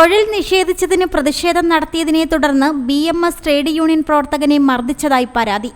തൊഴിൽ നിഷേധിച്ചതിന് പ്രതിഷേധം നടത്തിയതിനെ തുടർന്ന് B M S trade union പ്രവർത്തകനെ മർദ്ദിച്ചതായി പരാതി.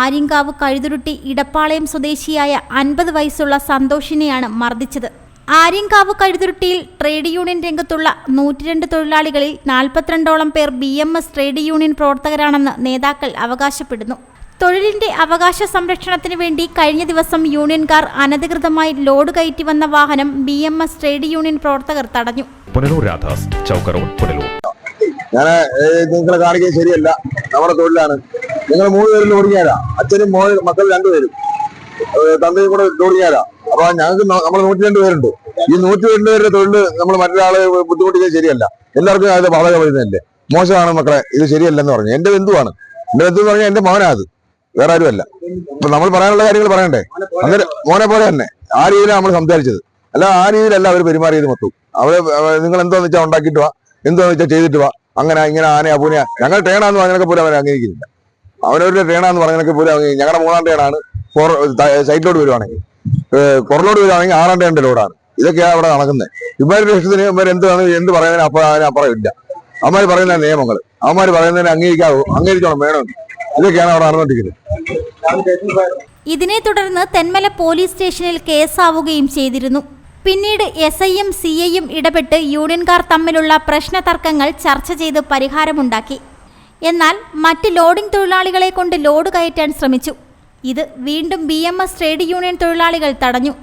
ആര്യങ്കാവ് കഴുതുരുട്ടി ഇടപ്പാളയം സ്വദേശിയായ അൻപത് വയസ്സുള്ള സന്തോഷിനെയാണ് മർദ്ദിച്ചത്. ആര്യങ്കാവ് കഴുതുരുട്ടിയിൽ ട്രേഡ് യൂണിയൻ രംഗത്തുള്ള നൂറ്റിരണ്ട് തൊഴിലാളികളിൽ നാൽപ്പത്തിരണ്ടോളം പേർ B M S trade union പ്രവർത്തകരാണെന്ന് നേതാക്കൾ അവകാശപ്പെടുന്നു. തൊഴിലിന്റെ അവകാശ സംരക്ഷണത്തിന് വേണ്ടി കഴിഞ്ഞ ദിവസം യൂണിയൻകാർ അനധികൃതമായി ലോഡ് കയറ്റി വന്ന വാഹനം B M S trade union പ്രവർത്തകർ തടഞ്ഞു. പുനലൂർ രാധാസ് ചൗക്കറോഡ് പുനലൂർ. ഞാൻ നിങ്ങളെ കാണിക്കുന്നത് ശരിയല്ല. നമ്മുടെ തൊഴിലാണ്. നിങ്ങൾ മൂന്ന് പേരിൽ ഓടിക്കാരാ അച്ഛനും മോൻ മക്കൾ രണ്ടുപേരും. തന്തയും കൂടെ ഓടിക്കാരാ അപ്പൊ ഞങ്ങൾക്ക് നമ്മൾ നൂറ്റി രണ്ട് പേരുണ്ട്. ഈ നൂറ്റി രണ്ട് പേരുടെ തൊഴിൽ നമ്മൾ മറ്റൊരാളെ ബുദ്ധിമുട്ടിക്കാൻ ശരിയല്ല. എല്ലാവർക്കും അത് ബാധക വരുന്നതല്ലേ മോശമാണ് മക്കളെ. ഇത് ശരിയല്ലെന്ന് പറഞ്ഞു. എന്റെ ബന്ധുവാണ്. എന്റെ ബന്ധു എന്ന് പറഞ്ഞാൽ എന്റെ മോനാ അത്. വേറെ ആരുമല്ല ഇപ്പൊ നമ്മൾ പറയാനുള്ള കാര്യങ്ങൾ പറയണ്ടേ? അങ്ങനെ മോനെ പോലെ തന്നെ. ആ രീതിയിലാണ് നമ്മൾ സംസാരിച്ചത്. അല്ല ആ രീതിയിലല്ല അവർ പെരുമാറിയത് മൊത്തം അവർ നിങ്ങൾ എന്തോന്ന് വെച്ചാൽ ഉണ്ടാക്കിയിട്ട് വാ. എന്തോന്ന് വെച്ചാൽ ചെയ്തിട്ട് വാ. അങ്ങനെ ഇങ്ങനെ ആനയാ പൂനയാ. ഞങ്ങൾ ട്രേണാന്ന് പറഞ്ഞൊക്കെ പോലും അവരെ അംഗീകരിക്കുന്നില്ല. അവരവരുടെ ട്രേണാന്ന് പറഞ്ഞൊക്കെ പോലും ഞങ്ങളുടെ മൂന്നാം ട്രേണാണ് ഫോർ സൈറ്റിലോട്ട് വരുവാണെങ്കിൽ. പുറലോട്ട് വരുവാണെങ്കിൽ ആറാം ട്രേണിന്റെ ലോഡാണ്. ഇതൊക്കെയാണ് അവിടെ നടക്കുന്നത് ഇവരുടെ ഇഷ്ടത്തിന് ഇവർ എന്താണ് എന്ത് പറയുന്നതിന് അപ്പുറം ഇല്ല അവന്മാർ പറയുന്ന നിയമങ്ങൾ അവന്മാർ പറയുന്നതിന് അംഗീകരിക്കാവോ അംഗീകരിച്ചോണം വേണം ഇതിനെ തുടർന്ന് തെന്മല പോലീസ് സ്റ്റേഷനിൽ കേസാവുകയും ചെയ്തിരുന്നു. പിന്നീട് എസ് ഐയും സി ഐയും ഇടപെട്ട് യൂണിയൻകാർ തമ്മിലുള്ള പ്രശ്ന തർക്കങ്ങൾ ചർച്ച ചെയ്ത് പരിഹാരമുണ്ടാക്കി. എന്നാൽ മറ്റ് ലോഡിംഗ് തൊഴിലാളികളെ കൊണ്ട് ലോഡ് കയറ്റാൻ ശ്രമിച്ചു. ഇത് വീണ്ടും B M S trade union തൊഴിലാളികൾ തടഞ്ഞു.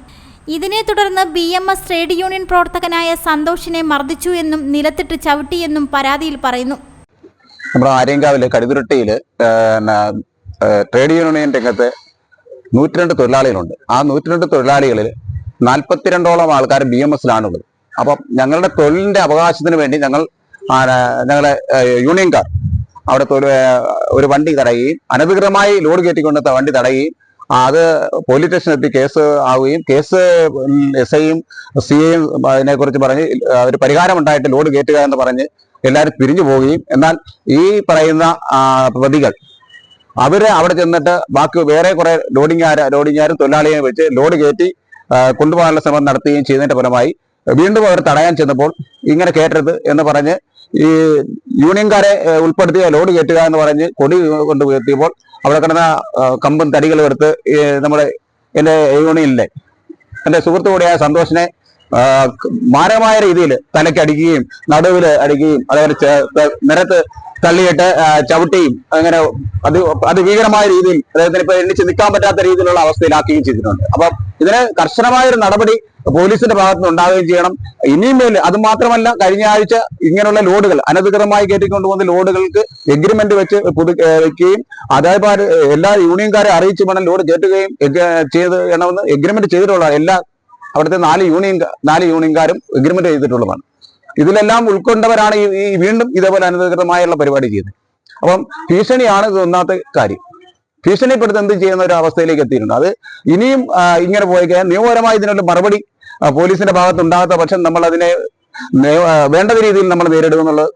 ഇതിനെ തുടർന്ന് B M S trade union പ്രവർത്തകനായ സന്തോഷിനെ മർദ്ദിച്ചു എന്നും നിലത്തിട്ട് ചവിട്ടിയെന്നും പരാതിയിൽ പറയുന്നു. നമ്മുടെ ആര്യങ്കാവിൽ കടുതുരുട്ടിയിൽ ട്രേഡ് യൂണിയൻ രംഗത്ത് നൂറ്റിരണ്ട് തൊഴിലാളികളുണ്ട്. ആ നൂറ്റിരണ്ട് തൊഴിലാളികളിൽ നാൽപ്പത്തിരണ്ടോളം ആൾക്കാർ ബി എം എസിലാണുള്ളത്. അപ്പം ഞങ്ങളുടെ തൊഴിലിന്റെ അവകാശത്തിന് വേണ്ടി ഞങ്ങൾ ഞങ്ങളുടെ യൂണിയൻകാർ അവിടെ ഒരു വണ്ടി തടയുകയും അനധികൃതമായി ലോഡ് കയറ്റിക്കൊണ്ട് വണ്ടി തടയുകയും അത് പോലീസ് സ്റ്റേഷനിലെത്തി കേസ് ആവുകയും കേസ് എസ് ഐയും സി ഐയും അതിനെ കുറിച്ച് പറഞ്ഞ് അവർ പരിഹാരം ഉണ്ടായിട്ട് ലോഡ് കയറ്റുക എന്ന് പറഞ്ഞ് എല്ലാവരും പിരിഞ്ഞു പോവുകയും. എന്നാൽ ഈ പറയുന്ന പ്രതികൾ അവർ അവിടെ ചെന്നിട്ട് ബാക്കി വേറെ കുറെ ലോഡിങ്ങാര ലോഡിങ്ങാരും തൊഴിലാളിയെ വെച്ച് ലോഡ് കയറ്റി കൊണ്ടുപോകാനുള്ള ശ്രമം നടത്തുകയും ചെയ്തതിന്റെ ഫലമായി വീണ്ടും അവർ തടയാൻ ചെന്നപ്പോൾ ഇങ്ങനെ കേട്ടരുത് എന്ന് പറഞ്ഞ് ഈ യൂണിയൻകാരെ ഉൾപ്പെടുത്തിയ ലോഡ് കയറ്റുക എന്ന് പറഞ്ഞ് കൊടി കൊണ്ട് ഉയർത്തിയപ്പോൾ അവിടെ കിടന്ന കമ്പും തടികളും എടുത്ത് നമ്മുടെ എന്റെ യൂണിയനിലെ എന്റെ സുഹൃത്തു കൂടിയായ സന്തോഷിനെ മാരകമായ രീതിയിൽ തലയ്ക്ക് അടിക്കുകയും നടുവിൽ അടിക്കുകയും അതേപോലെ നിരത്ത് തള്ളിയിട്ട് ചവിട്ടിയും അങ്ങനെ അത് അതിഭീകരമായ രീതിയിൽ അദ്ദേഹത്തിന് ഇപ്പൊ എണ്ണിച്ച് നിൽക്കാൻ പറ്റാത്ത രീതിയിലുള്ള അവസ്ഥയിലാക്കുകയും ചെയ്തിട്ടുണ്ട്. അപ്പൊ ഇതിന് കർശനമായ ഒരു നടപടി പോലീസിന്റെ ഭാഗത്ത് നിന്ന് ഉണ്ടാവുകയും ചെയ്യണം. ഇനിയും മേൽ അത് മാത്രമല്ല കഴിഞ്ഞ ആഴ്ച ഇങ്ങനെയുള്ള ലോഡുകൾ അനധികൃതമായി കയറ്റിക്കൊണ്ടുവന്ന ലോഡുകൾക്ക് എഗ്രിമെന്റ് വെച്ച് പുതു വെക്കുകയും അതേപോലെ എല്ലാ യൂണിയൻകാരെ അറിയിച്ച് വേണം ലോഡ് കയറ്റുകയും ചെയ്ത് വേണമെന്ന് എഗ്രിമെന്റ് ചെയ്തിട്ടുള്ള എല്ലാ അവിടുത്തെ നാല് യൂണിയൻ നാല് യൂണിയൻകാരും എഗ്രിമെന്റ് ചെയ്തിട്ടുള്ളതാണ്. ഇതിലെല്ലാം ഉൾക്കൊണ്ടവരാണ് ഈ വീണ്ടും ഇതേപോലെ അനധികൃതമായുള്ള പരിപാടി ചെയ്യുന്നത്. അപ്പം ഭീഷണിയാണ് ഇത് ഒന്നാമത്തെ കാര്യം. ഭീഷണിപ്പെടുത്തി എന്ത് ചെയ്യുന്ന ഒരു അവസ്ഥയിലേക്ക് എത്തിയിട്ടുണ്ട്. അത് ഇനിയും ഇങ്ങനെ പോയി കഴിഞ്ഞാൽ നിയമപരമായി ഇതിനുള്ള മറുപടി പോലീസിന്റെ ഭാഗത്ത് ഉണ്ടാകാത്ത പക്ഷം നമ്മൾ അതിനെ വേണ്ട രീതിയിൽ നമ്മൾ നേരിടുമെന്നുള്ളത്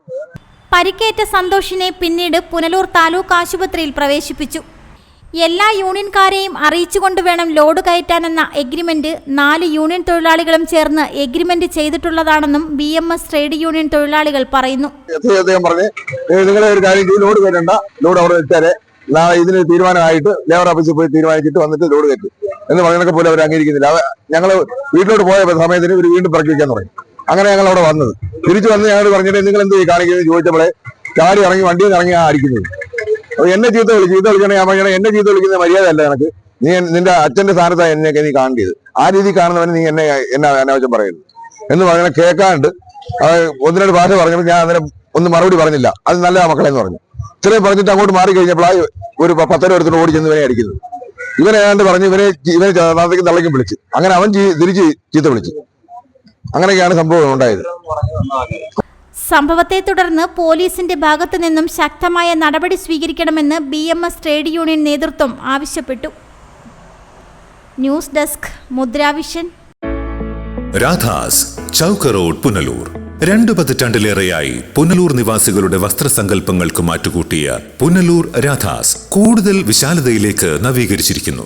പരിക്കേറ്റ സന്തോഷിനെ പിന്നീട് പുനലൂർ താലൂക്ക് ആശുപത്രിയിൽ പ്രവേശിപ്പിച്ചു. എല്ലാ യൂണിയൻകാരെയും അറിയിച്ചുകൊണ്ട് വേണം ലോഡ് കയറ്റാനെന്ന എഗ്രിമെന്റ് നാല് യൂണിയൻ തൊഴിലാളികളും ചേർന്ന് agreement ചെയ്തിട്ടുള്ളതാണെന്നും B M S trade union തൊഴിലാളികൾ പറയുന്നു. ഇതിന് തീരുമാനമായിട്ട് ലേബർ ഓഫീസിൽ പോയി തീരുമാനിച്ചിട്ട് വന്നിട്ട് ലോഡ് കയറ്റും. എന്ന് പറയുന്നതൊക്കെ പോലും അവർ അംഗീകരിക്കുന്നില്ല. അവ ഞങ്ങൾ വീട്ടിലോട്ട് പോയ സമയത്തിന് ഇവർ വീണ്ടും പിറക്കി വെക്കാൻ തുടങ്ങി. അങ്ങനെ ഞങ്ങൾ അവിടെ വന്നത്. തിരിച്ചു വന്ന് ഞങ്ങൾ പറഞ്ഞിട്ട് നിങ്ങൾ എന്ത് കാണിക്കുന്നത്? ചോദിച്ചപ്പോഴേ ചാടി ഇറങ്ങി വണ്ടിയിൽ നിന്ന് ഇറങ്ങി ആ അടിക്കുന്നത്. എന്നെ ചീത്ത വിളിച്ചു ചീത്ത വിളിക്കണേ ഞാൻ പറയണേ എന്നെ ചീത്ത വിളിക്കുന്ന മര്യാദ അല്ല എനിക്ക് നീ നിന്റെ അച്ഛന്റെ സ്ഥാനത്താണ് എന്നെ നീ കാണേണ്ടത് ആ രീതി കാണുന്നവന് നീ എന്നെ എന്നെ അനാവശ്യം പറയുന്നു. എന്ന് പറഞ്ഞാൽ കേൾക്കാണ്ട് ഒന്നിനോട് ഭാഷ പറഞ്ഞപ്പോൾ ഞാൻ അന്നേരം ഒന്നും മറുപടി പറഞ്ഞില്ല. അത് നല്ല മക്കളെ എന്ന് പറഞ്ഞു. ഇത്രയും പറഞ്ഞിട്ട് അങ്ങോട്ട് മാറി കഴിഞ്ഞപ്പോഴാണ് ഒരു പത്തര എടുത്തിട്ട് ഓടി ചെന്ന് ഇവനെ അടിക്കുന്നു ഇവനെ ഏതാണ്ട് പറഞ്ഞു ഇവനെ ഇവനെ നാളത്തേക്ക് തള്ളയ്ക്കും വിളിച്ച്. അങ്ങനെ അവൻ തിരിച്ച് ചീത്ത വിളിച്ചു. അങ്ങനെയൊക്കെയാണ് സംഭവം ഉണ്ടായത്. സംഭവത്തെ തുടർന്ന് പോലീസിന്റെ ഭാഗത്തു നിന്നും ശക്തമായ നടപടി സ്വീകരിക്കണമെന്ന് B M S trade union നേതൃത്വം ആവശ്യപ്പെട്ടു. News desk Mudravision Radhas chowk road Punalur. രണ്ടു പതിറ്റാണ്ടിലേറെയായി പുനലൂർ നിവാസികളുടെ വസ്ത്രസങ്കല്പങ്ങൾക്ക് മാറ്റുകൂട്ടിയ പുനലൂർ രാധാസ് കൂടുതൽ വിശാലതയിലേക്ക് നവീകരിച്ചിരിക്കുന്നു.